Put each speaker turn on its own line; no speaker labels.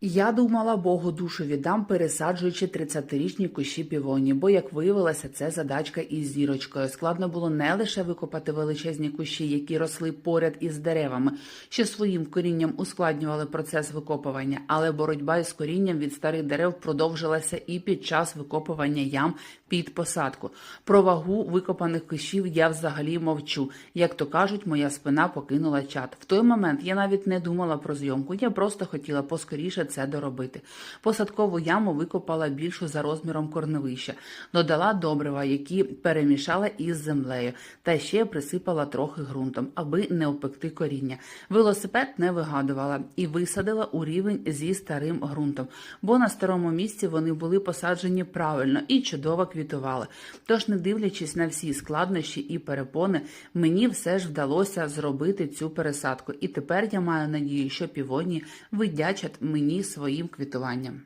Я думала, Богу душу віддам, пересаджуючи 30-річні кущі півоні, бо, як виявилося, це задачка із зірочкою. Складно було не лише викопати величезні кущі, які росли поряд із деревами, що своїм корінням ускладнювали процес викопування, але боротьба із корінням від старих дерев продовжилася і під час викопування ям під посадку. Про вагу викопаних кущів я взагалі мовчу. Як то кажуть, моя спина покинула чат. В той момент я навіть не думала про зйомку. Я просто хотіла поскоріше це доробити. Посадкову яму викопала більшу за розміром корневища, додала добрива, які перемішала із землею, та ще присипала трохи ґрунтом, аби не опекти коріння. Велосипед не вигадувала і висадила у рівень зі старим ґрунтом, бо на старому місці вони були посаджені правильно і чудово квітували. Тож, не дивлячись на всі складнощі і перепони, мені все ж вдалося зробити цю пересадку, і тепер я маю надію, що півоні видячать мені своїм квітуванням.